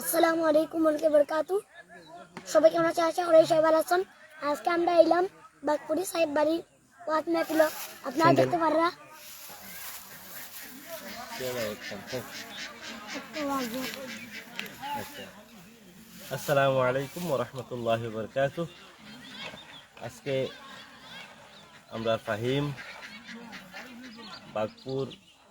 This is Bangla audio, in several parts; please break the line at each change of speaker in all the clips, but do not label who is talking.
আসসালামু আলাইকুম ওরকে বরকাতু সবাই কেমন আছে আশা করি সবাই ভালো আছেন আজকে আমরা এলাম বাগপুরি সাহেব বাড়ি। ওয়াত মেহফিল আপনারা দেখতে পাররা।
আসসালামু আলাইকুম রহমতুল্লাহ বরকাত আজকে আমরা ফাহিম বাগপুর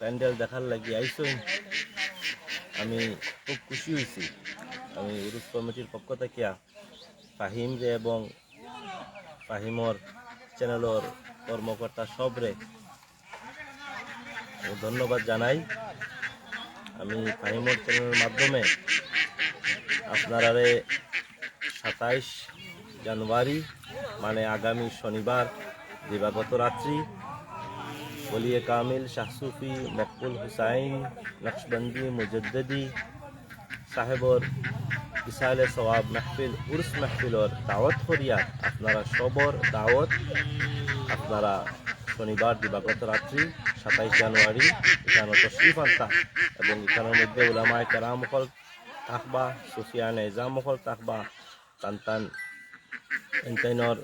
প্যান্ডেল দেখার লাগি আইসই আমি খুব খুশি হয়েছি। আমি উরুস কমিটির পক্ষ থেকে ফাহিম রে এবং ফাহিমর চ্যানেলর কর্মকর্তা সবরে ধন্যবাদ জানাই। আমি ফাহিমর চ্যানেলের মাধ্যমে আপনারারে সাতাইশ জানুয়ারি মানে আগামী শনিবার, দিবাগত রাত্রি ওলিয়ে কামিল শাহসুফি মকবুল হুসাইন নকশবন্দি মুজদ্দি সাহেবর ইসালে সওয়াব মাহফিল উর্স মাহফিলর দাওয়াত করিয়া আপনারা সবর দাওয়াত আপনারা শনিবার দিবাগত রাত্রি সাতাইশ জানুয়ারি এখানে তশরিফ আনতা এবং এখানের মধ্যে ওলামায় কেরামকল থাকবা সুফিয়ান এজামকল থাকবা টান টান এনতাইনর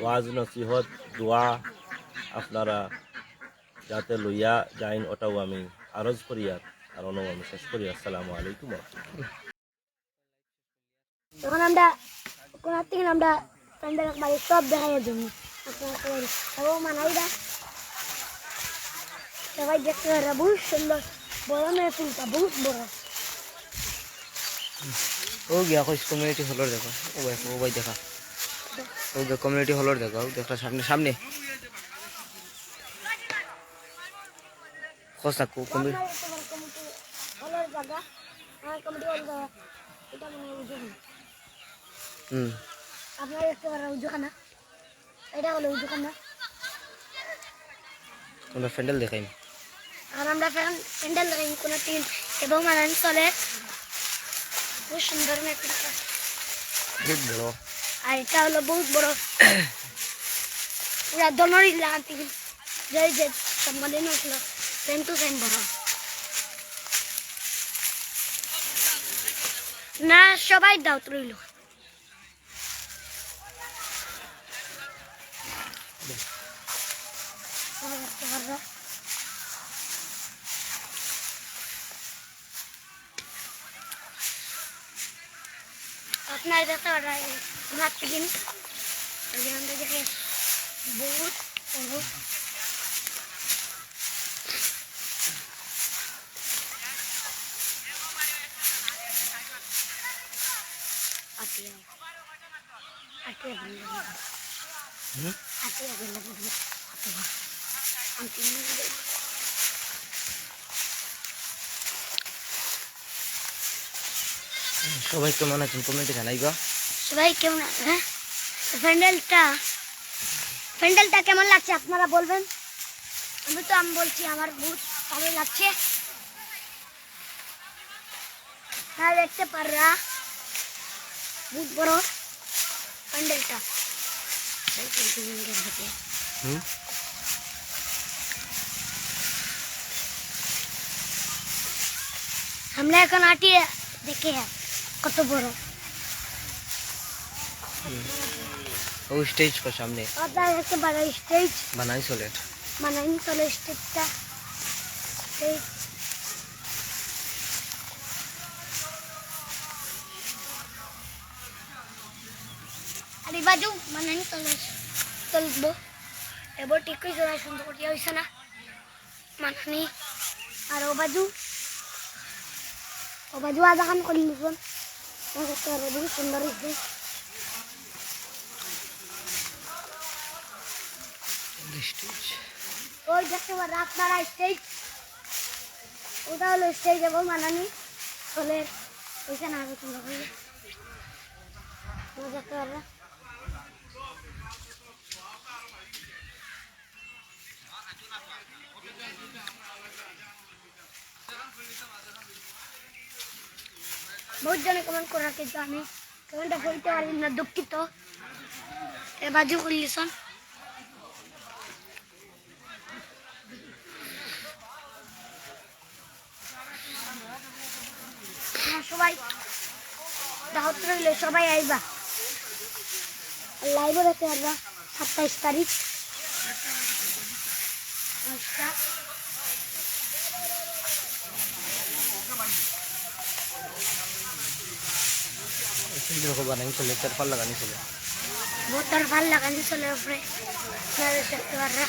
ওয়াজ নসিহত দোয়া আপনারা যাতে লইয়া যাইন ওটাও আমি আরজ করি আর আর অন্য আমি শেষ করি। আসসালামু আলাইকুম
তখন আমরা কোনার থেকে আমরা প্যান্ডেল বাড়ি সব দেখাই জন্য সবাই মানাইরা সবাই দেখতে পাররা বহুত সুন্দর। বড় মেহফিলটা বহুত বড়।
ও গিয়া কইস কমিউনিটি হলর দেখা। ও ভাই ও ভাই দেখা। ও কমিউনিটি হলর দেখা ও দেখা সামনে সামনে খোসা কো কমি
আপনারা দেখতে পারেন কমিটি হলের জায়গা আমার কমিটি হল জায়গা এটা মনে হয় উজুখানা।
হুম।
আপনারা দেখতে পারেন উজুখানা। এটা হলো উজুখানা।
আমরা ফ্যান্ডেল দেখাইম
আর আমরা প্যান্ডেল লাগাই কোনো টিম এবং মানানি চলে খুব সুন্দর
বড়
আর এটা হলো বহুত বড়। পুরা দলরি লাগাতে। যে যে সম্মানীয় হলো সেম টু সেম বড় না, সবাই দাওত রইল আপনার পারেন ঘাট থেকে দেখে বহুত বড়
সবাই কেমন আছেন? কমিউনিটি জানাইবা।
সবাই কেমন হ্যাঁ? প্যান্ডেলটা প্যান্ডেলটা কেমন লাগছে আপনারা বলবেন? আমি তো আমি বলছি, আমার বহুত ভালো লাগছে। হ্যাঁ দেখতে পাররা। বহুত বড় প্যান্ডেলটা
হুম
আমরা এখন আটিয়ে দেখে কত বড়
ও স্টেজ পর সামনে
আপনারা দেখতে পারেন স্টেজ
বানাই চলে
মানে চলে স্টেজটা স্টেজ বাজু মানে চলবো এবার হয়েছে না সুন্দর করিয়া হয়েছে না। মানানি আর ও বাজু। ও বাজু আধা খান করে লিখুন সুন্দর হয়েছে ওই দেখতে পারেন আপনারা স্টেজ ওটা হলো স্টেজ এবং মানানি চলে ওইখানে আগে তোমরা দেখতে পারবে বহুত জনে কমেন্ট করে কিন্তু আমি কমেন্টটা বলতে পারি না, দুঃখিত। এ বাজু করলিছন সবাই দাওয়াত রইল সবাই আইবা। লাইভও দেখতে পারবা, সাতাইশ তারিখ।
দেখো বানাই চলে তার পাল্লা গানি চলে।
বোতার ভালো লাগানি চলে উপরে। আপনারা দেখতে পাররা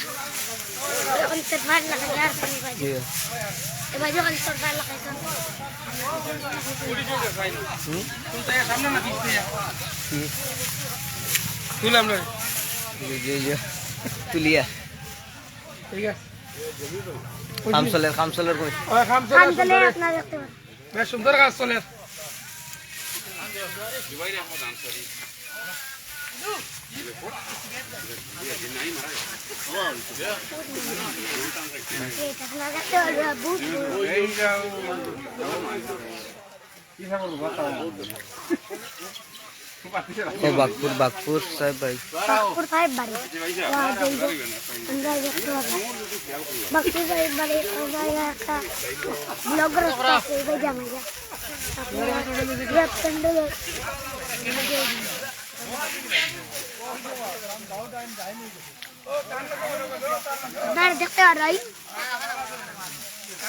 এখন তোর ভালো লাগানি আর পানি বাজে এবার যখন তোর ভালো লাগাইতাম
তুলাম না
তুলিয়া
ঠিক আছে
খামসলের খামসলের কই?
ওই খাম চলে
খান আপনারা দেখতে পারেন
বেশ সুন্দর কাজ চলে।
এটা আপনারা দেখতে পারবা বুট
ও বাগপুর বাগপুর সাহেব ভাই
বাকপুর ফাইভ বাড়ি ওয়া জলদি আমরা দেখতে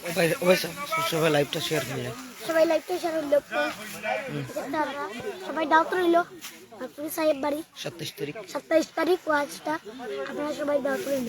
ও ভাই সবাই লাইভটা শেয়ার করলে
সবাই লাইভটা শেয়ার হইল দেখতে পারবা সবাই দাওয়াত রইল বাকপুরি সাহেব বাড়ি
সাতাইশ তারিখ
সাতাইশ তারিখ ওয়াজটা আপনারা সবাই দাওয়াত রইল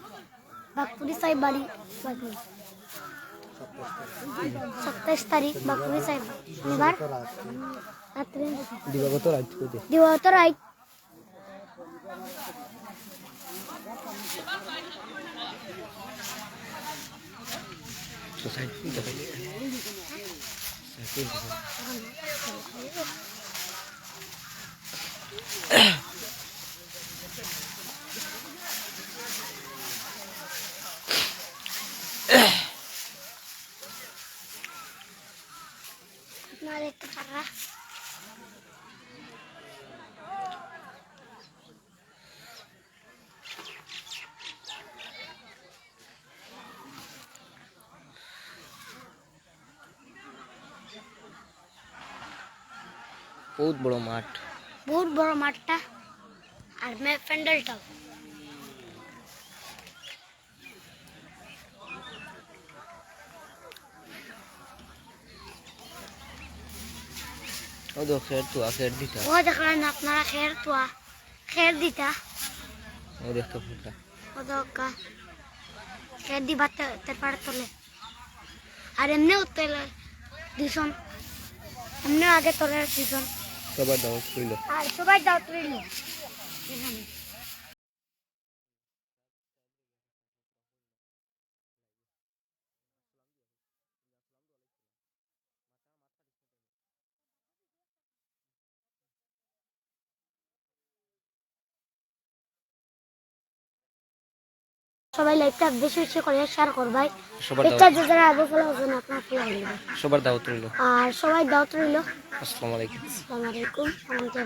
দাওয়াত রইল বাকপুরি সাহেব বাড়ি বাকপুরি সাতাইশ তারিখ বাকপুরি সাহেব শনিবার রাত্রে
দিবাগত রাত করে
দিবাগত রাইট
সোসাইটি দেখাই
আপনারা
বহুত বড় মাঠ।
বহুত বড় মাঠটা। আর মে প্যান্ডেলটাও।
ও তো খের তো খের দিতা।
ও দেখলেন আপনারা খের তোয়া খের দিতা।
ও দেখতে ফুলটা
ও দক্কা খের দিবা তের পাড়ে তোলে। আর এমনিও তেলে দিছন এমনিও আগে তোলে দিছন
সবার দাওয়াত রইল।
আর সবাই দাওয়াত রইল। সবাই লাইকটা বেশি বেশি করে শেয়ার করবাই এটা
যে
যারা আগে ফলো আছেন আপনার ফলো হইবে
সবার দাওয়াত রইল।
আর সবাই দাওয়াত রইল।
আসসালামু আলাইকুম।
আসসালামু আলাইকুম। আমাদের